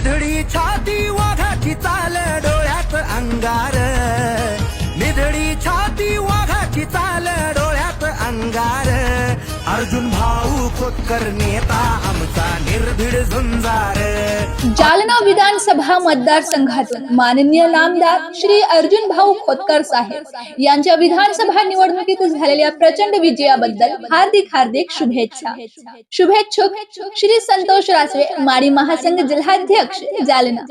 निधडी छाती वाघाची चाल डोळ्यात अंगार. निधडी छाती वाघाची चाल डोळ्यात अंगार. अर्जुन भाऊ खोतकर नेता आमचा निर्भीड झुंजार. जालना विधानसभा मतदारसंघातून माननीय नामदार श्री अर्जुन भाऊ खोतकर साहेब यांच्या विधानसभा निवडणुकीत झालेल्या प्रचंड विजयाबद्दल हार्दिक हार्दिक शुभेच्छा. शुभेच्छुक श्री संतोष रासवे माडी महासंघ जिल्हाध्यक्ष जालना.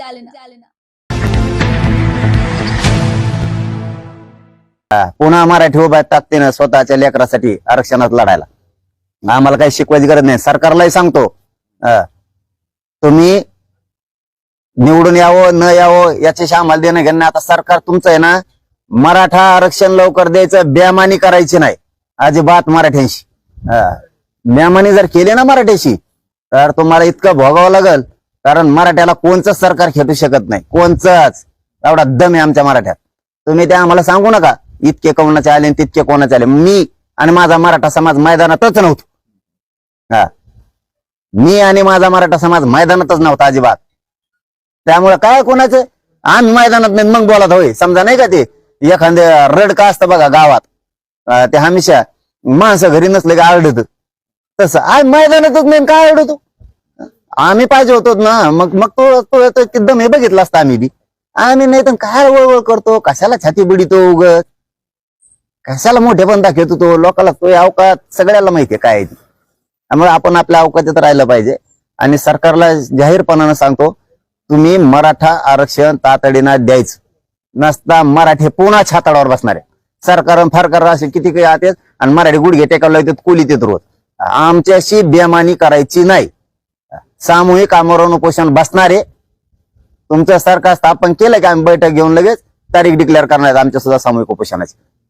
पुन्हा मराठी उभा ताकदीनं स्वतःच्या लेकरासाठी आरक्षणात लढायला. आम्हाला काही शिकवायची गरज नाही. सरकारलाही सांगतो. तुम्ही निवडून यावं न यावं याच्याशी आम्हाला देणं घेणं आता सरकार तुमचं आहे ना मराठा आरक्षण लवकर द्यायचं बेमानी करायची नाही. अजिबात मराठ्यांशी. हा. बेमानी जर केली ना मराठ्याशी तर तुम्हाला इतकं भोगावं लागल. कारण मराठ्याला कोणचंच सरकार खेटू शकत नाही. कोणचंच. एवढा दम आहे आमच्या मराठ्यात. तुम्ही ते आम्हाला सांगू नका. इतके कोणाचे आले आणि तितके कोणाचे आले. मी आणि माझा मराठा समाज मैदानातच नव्हतो. हा. मी आणि माझा मराठा समाज मैदानातच नव्हता अजिबात. त्यामुळे काय कोणाचं? आम्ही मैदानात नाही मग बोलत होय. समजा नाही का ते? एखादे रड का असतं बघा गावात. ते हमेशा माणसं घरी नसले का आरडत. तसं आम्ही मैदानातच नाही काय आरडतो? आम्ही पाहिजे होतो ना. मग मग तो तो- तो हे बघितला असता आम्ही बी. आम्ही नाही तर काय वळवळ करतो? कशाला छाती बिडितो उगत? कशाला मोठे पण दाखवतो तो? लोकांना तो अवकात सगळ्याला माहितीये काय आहे काय त्यामुळे आपण आपल्या अवकाशात राहिलं पाहिजे. आणि सरकारला जाहीरपणानं सांगतो तुम्ही मराठा आरक्षण तातडीनं द्यायचं. नसता मराठी पुन्हा छाताडावर बसणार आहे. सरकार फारकार असे किती काही आतेच आणि मराठी गुडघे टेकायला येतात कुली येत रोज. आमच्याशी बेमानी करायची नाही. सामूहिक आमरण उपोषण बसणारे तुमचं सरकार स्थापन केलं की आम्ही बैठक घेऊन लगेच तारीख डिक्लेअर करणार आमच्या सुद्धा सामूहिक उपोषणाची.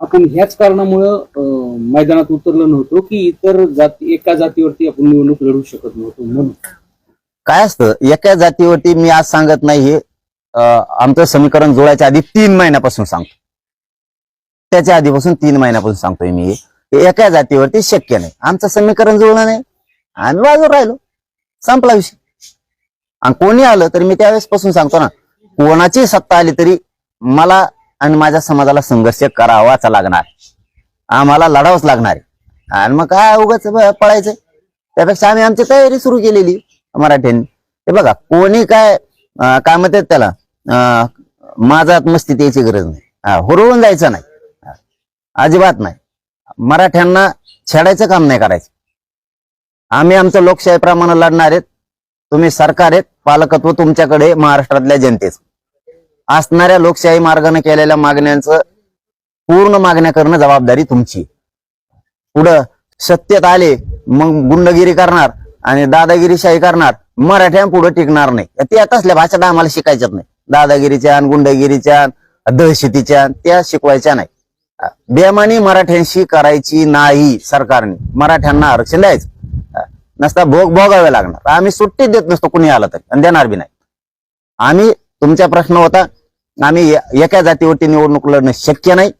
आपण ह्याच कारणामुळं अं, मैदानात उतरलो नव्हतो की इतर जाती एका जातीवरती आपण निवडणूक लढू शकत नव्हतो म्हणून. काय असतं? एका जातीवरती मी आज सांगत नाही हे अं, आमचं समीकरण जुळायच्या आधी तीन महिन्यापासून सांगतो. त्याच्या आधीपासून तीन महिन्यापासून सांगतोय मी. हे. एका जातीवरती शक्य नाही. आमचं समीकरण जुळलं नाही. आम्ही बाजूला राहिलो. संपला विषय. आणि कोणी आलं तरी मी त्यावेळेस पासून सांगतो ना कोणाची सत्ता आली तरी मला आणि माझ्या समाजाला संघर्ष करावाच लागणार. आम्हाला लढावंच लागणार आहे. आणि मग काय उगाच पळायचं त्यापेक्षा आम्ही आमची तयारी सुरू केलेली मराठ्यांनी. हे बघा कोणी काय काय म्हणतात त्याला? माझा माझात मस्ती गरज नाही. हा, जायचं नाही. अजिबात नाही. मराठ्यांना छेडायचं काम नाही करायचं. आम्ही आमचं लोकशाहीप्रमाणे लढणार आहेत. तुम्ही सरकार आहेत. पालकत्व तुमच्याकडे महाराष्ट्रातल्या जनतेचं. असणाऱ्या लोकशाही मार्गाने केलेल्या मागण्यांचं पूर्ण मागण्या करणं जबाबदारी तुमची. पुढं सत्तेत आले मग गुंडगिरी करणार आणि दादागिरीशाही करणार. मराठ्यांपुढे टिकणार नाही. त्या तसल्या भाषा आम्हाला शिकायच्यात नाही. दादागिरीच्या गुंडगिरीच्या दहशतीच्या त्या शिकवायच्या नाही. बेमानी मराठ्यांशी करायची नाही सरकारने. मराठ्यांना आरक्षण द्यायचं. नसता भोग भोगावे लागणार. आम्ही सुट्टी देत नसतो कुणी आलं तरी. आणि देणार बी नाही. आम्ही तुमचा प्रश्न होता आम्ही एका जातीवरती निवडणूक लढणं शक्य नाही.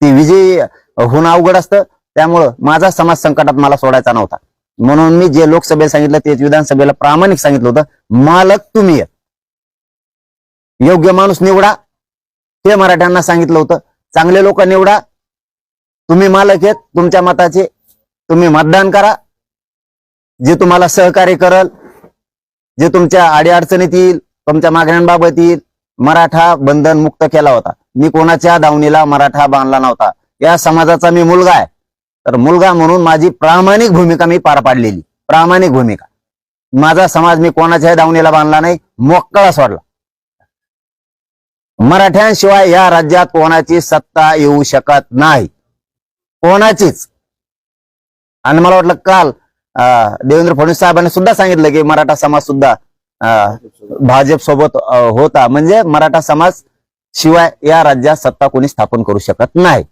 ती विजयी होणं अवघड असतं. त्यामुळं माझा समाज संकटात मला सोडायचा नव्हता. म्हणून मी जे लोकसभेला सांगितलं तेच विधानसभेला प्रामाणिक सांगितलं होतं. मालक तुम्ही योग्य माणूस निवडा. ते मराठ्यांना सांगितलं होतं. चांगले लोक निवडा. तुम्ही मालक आहेत तुमच्या मताचे. तुम्ही मतदान करा. जे तुम्हाला सहकार्य करल जे तुमच्या अडीअडचणीत येईल तुमच्या मागण्यांबाबत मराठा बंधन मुक्त केला होता. मी कोणाच्या दावणीला मराठा बांधला नव्हता. या समाजाचा मी मुलगा आहे. तर मुलगा म्हणून माझी प्रामाणिक भूमिका मी पार पाडलेली. प्रामाणिक भूमिका. माझा समाज मी कोणाच्याही दावणीला बांधला नाही. मोकळा सोडला. मराठ्यांशिवाय या राज्यात कोणाची सत्ता येऊ शकत नाही. कोणाचीच. आणि मला वाटलं काल अं, देवेंद्र फडणवीस साहेबांनी सुद्धा सांगितलं की मराठा समाज सुद्धा भाजप सोबत होता. म्हणजे मराठा समाज शिवाय या राज्यात सत्ता कोणी स्थापन करू शकत नाही.